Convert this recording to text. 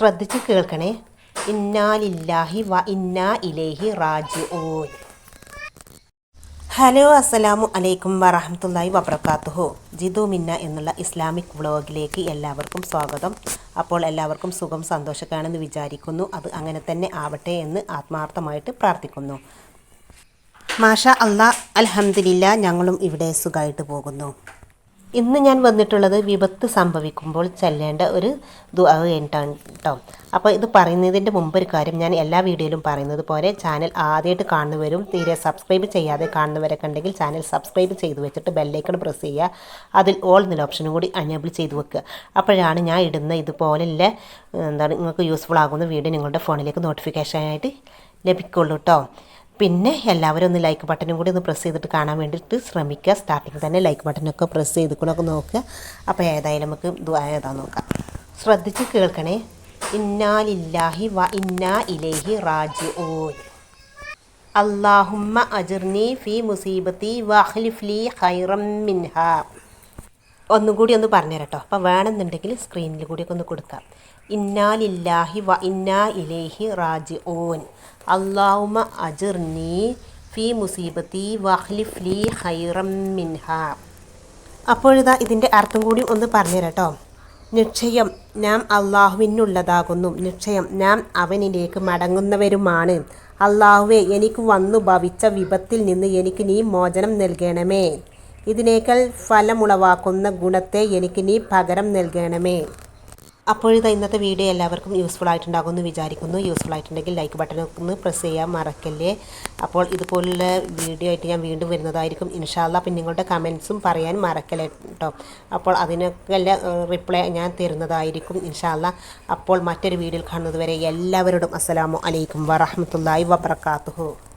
ശ്രദ്ധിച്ച് കേൾക്കണേ. ഇന്നാലില്ലാഹി വ ഇന്നാ ഇലേഹി റാജു ഓ ഹലോ അസ്സലാമു അലൈക്കും വറഹമത്തല്ലായി വബർക്കാത്തുഹു ജിതു മിന്ന എന്നുള്ള ഇസ്ലാമിക് വ്ളോഗിലേക്ക് എല്ലാവർക്കും സ്വാഗതം. അപ്പോൾ എല്ലാവർക്കും സുഖം സന്തോഷക്കാണെന്ന് വിചാരിക്കുന്നു. അത് അങ്ങനെ തന്നെ ആവട്ടെ എന്ന് ആത്മാർത്ഥമായിട്ട് പ്രാർത്ഥിക്കുന്നു. മാഷ അള്ളാ അലഹമില്ല ഞങ്ങളും ഇവിടെ സുഖമായിട്ട് പോകുന്നു. ഇന്ന് ഞാൻ വന്നിട്ടുള്ളത് വിപത്ത് സംഭവിക്കുമ്പോൾ ചെല്ലേണ്ട ഒരു ദുആ കഴിഞ്ഞിട്ടാണ് കേട്ടോ അപ്പോൾ ഇത് പറയുന്നതിന്റെ മുമ്പ് ഒരു കാര്യം ഞാൻ എല്ലാ വീഡിയോയിലും പറയുന്നത് പോലെ ചാനൽ ആദ്യമായിട്ട് കാണുന്നവരും തീരെ സബ്സ്ക്രൈബ് ചെയ്യാതെ കാണുന്നവരൊക്കെ ഉണ്ടെങ്കിൽ ചാനൽ സബ്സ്ക്രൈബ് ചെയ്ത് വെച്ചിട്ട് ബെല്ലൈക്കൺ പ്രസ് ചെയ്യുക. അതിൽ ഓൾ എന്നുള്ള ഓപ്ഷനും കൂടി അനേബിൾ ചെയ്ത് വെക്കുക. അപ്പോഴാണ് ഞാൻ ഇടുന്ന ഇതുപോലെയുള്ള എന്താണ് നിങ്ങൾക്ക് യൂസ്ഫുൾ ആകുന്ന വീഡിയോ നിങ്ങളുടെ ഫോണിലേക്ക് നോട്ടിഫിക്കേഷനായിട്ട് ലഭിക്കുള്ളൂ കേട്ടോ പിന്നെ എല്ലാവരും ഒന്ന് ലൈക്ക് ബട്ടനും കൂടി ഒന്ന് പ്രസ് ചെയ്തിട്ട് കാണാൻ വേണ്ടിയിട്ട് ശ്രമിക്കുക. സ്റ്റാർട്ടിങ് തന്നെ ലൈക്ക് ബട്ടനൊക്കെ പ്രസ് ചെയ്തിക്കണമൊക്കെ നോക്കുക. അപ്പോൾ ഏതായാലും നമുക്ക് ഏതാ നോക്കാം. ശ്രദ്ധിച്ച് കേൾക്കണേ. ഇന്നാലില്ലാഹി വ ഇന്നാ ഇലേഹി റാജിഊൻ. അല്ലാഹുമ്മ അജിർനി ഫി മുസീബത്തി വഹ്ലിഫ്ലി ഹൈറം മിൻഹ. ഒന്നും കൂടി ഒന്ന് പറഞ്ഞുതരാം കേട്ടോ അപ്പോൾ വേണമെന്നുണ്ടെങ്കിൽ സ്ക്രീനിൽ കൂടിയൊക്കെ ഒന്ന് കൊടുക്കാം. ഇന്നാലില്ലാഹി വ ഇന്നാ ഇലേഹി റാജി ഓൻ അള്ളാഹുമ അജിർനി ഫി മുസീബത്തി വഹ്ലിഫ്ലി ഹൈറം മിൻഹ. അപ്പോഴിതാ ഇതിന്റെ അർത്ഥം കൂടി ഒന്ന് പറഞ്ഞുതരാം കേട്ടോ നിശ്ചയം നാം അള്ളാഹുവിനുള്ളതാകുന്നു നിശ്ചയം നാം അവനിലേക്ക് മടങ്ങുന്നവരുമാണ്. അള്ളാഹുവെ എനിക്ക് വന്നു ഭവിച്ച വിപത്തിൽ നിന്ന് എനിക്ക് നീ മോചനം നൽകണമേ. ഇതിനേക്കാൾ ഫലമുളവാക്കുന്ന ഗുണത്തെ എനിക്ക് നീ പകരം നൽകണമേ. അപ്പോഴിത് ഇന്നത്തെ വീഡിയോ എല്ലാവർക്കും യൂസ്ഫുൾ ആയിട്ടുണ്ടാകുമെന്ന് വിചാരിക്കുന്നു. യൂസ്ഫുൾ ആയിട്ടുണ്ടെങ്കിൽ ലൈക്ക് ബട്ടൺ ഒന്ന് പ്രസ് ചെയ്യാൻ മറക്കല്ലേ. അപ്പോൾ ഇതുപോലുള്ള വീഡിയോ ആയിട്ട് ഞാൻ വീണ്ടും വരുന്നതായിരിക്കും. ഇൻഷാല്ല പിന്നെ നിങ്ങളുടെ കമൻസും പറയാൻ മറക്കല്ലേ കേട്ടോ അപ്പോൾ അതിനൊക്കെ റിപ്ലൈ ഞാൻ തരുന്നതായിരിക്കും ഇൻഷാല്ല അപ്പോൾ മറ്റൊരു വീഡിയോയിൽ കാണുന്നതുവരെ എല്ലാവരോടും അസ്സലാമു അലൈക്കും വാഹമത്തല്ലായി വബർക്കാത്തുഹു